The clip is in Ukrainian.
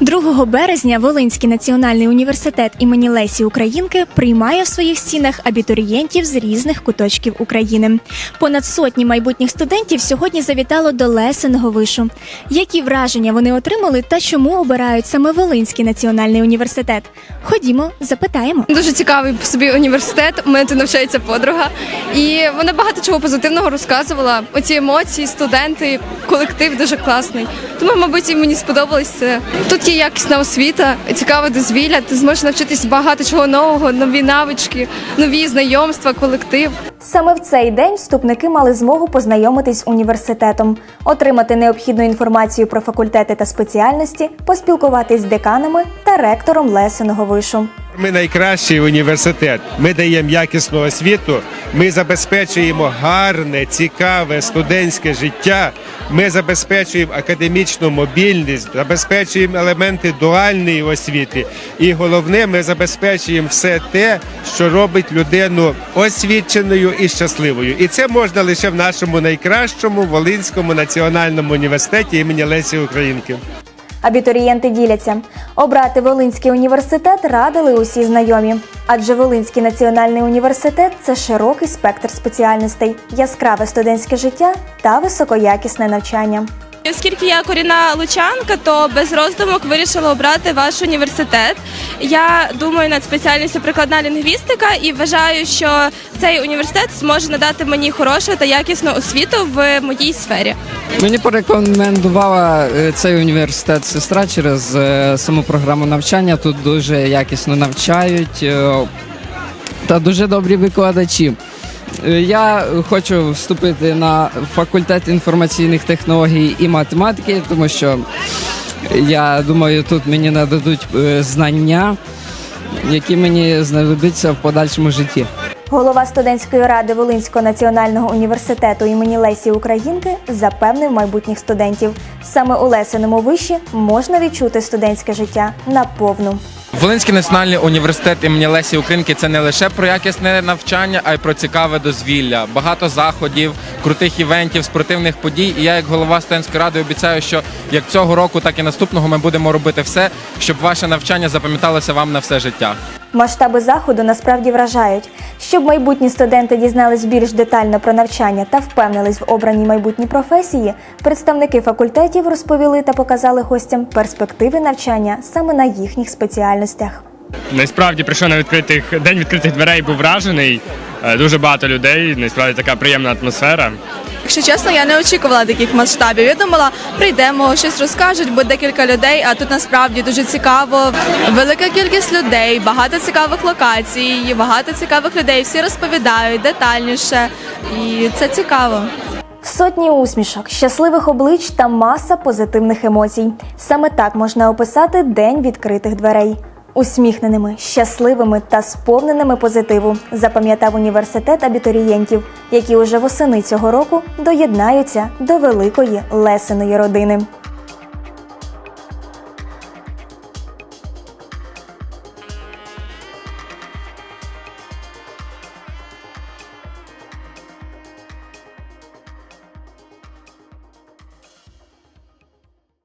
2 березня Волинський національний університет імені Лесі Українки приймає в своїх стінах абітурієнтів з різних куточків України. Понад сотні майбутніх студентів сьогодні завітало до Лесеного вишу. Які враження вони отримали та чому обирають саме Волинський національний університет? Ходімо, запитаємо. Дуже цікавий собі університет. У мене тут навчається подруга, і вона багато чого позитивного розказувала. Оці емоції, студенти, колектив дуже класний. Тому, мабуть, і мені сподобалось це. Тут є якісна освіта, цікаве дозвілля. Ти зможеш навчитись багато чого нового, нові навички, нові знайомства, колектив. Саме в цей день вступники мали змогу познайомитись з університетом, отримати необхідну інформацію про факультети та спеціальності, поспілкуватись з деканами та ректором Лесеного вишу. Ми найкращий університет. Ми даємо якісну освіту. Ми забезпечуємо гарне, цікаве студентське життя. Ми забезпечуємо академічну мобільність, забезпечуємо елементи дуальної освіти. І головне, ми забезпечуємо все те, що робить людину освіченою і щасливою. І це можна лише в нашому найкращому Волинському національному університеті імені Лесі Українки. Абітурієнти діляться. Обрати Волинський університет радили усі знайомі. Адже Волинський національний університет це широкий спектр спеціальностей, яскраве студентське життя та високоякісне навчання. Оскільки я корінна лучанка, то без роздумок вирішила обрати ваш університет. Я думаю над спеціальністю прикладна лінгвістика і вважаю, що цей університет зможе надати мені хорошу та якісну освіту в моїй сфері. Мені порекомендувала е, цей університет сестра через е, саму програму навчання. Тут дуже якісно навчають е, та дуже добрі викладачі. Е, Я хочу вступити на факультет інформаційних технологій і математики, тому що я думаю, тут мені нададуть е, знання, які мені знадобляться в подальшому житті. Голова студентської ради Волинського національного університету імені Лесі Українки запевнив майбутніх студентів. Саме у Лесеному виші можна відчути студентське життя наповну. Волинський національний університет імені Лесі Українки це не лише про якісне навчання, а й про цікаве дозвілля. Багато заходів, крутих івентів, спортивних подій. І я, як голова студентської ради, обіцяю, що як цього року, так і наступного ми будемо робити все, щоб ваше навчання запам'яталося вам на все життя. Масштаби заходу насправді вражають. Щоб майбутні студенти дізнались більш детально про навчання та впевнились в обраній майбутній професії, представники факультетів розповіли та показали гостям перспективи навчання саме на їхніх спеціальностях. Насправді прийшов на відкритих день відкритих дверей, був вражений. Е, Дуже багато людей. Насправді така приємна атмосфера. Якщо чесно, я не очікувала таких масштабів. Я думала, прийдемо, щось розкажуть, буде декілька людей. А тут насправді дуже цікаво. Велика кількість людей, багато цікавих локацій, багато цікавих людей. Всі розповідають детальніше, і це цікаво. Сотні усмішок, щасливих облич та маса позитивних емоцій. Саме так можна описати день відкритих дверей. Усміхненими, щасливими та сповненими позитиву запам'ятав університет абітурієнтів, які уже восени цього року доєднаються до великої лесеної родини.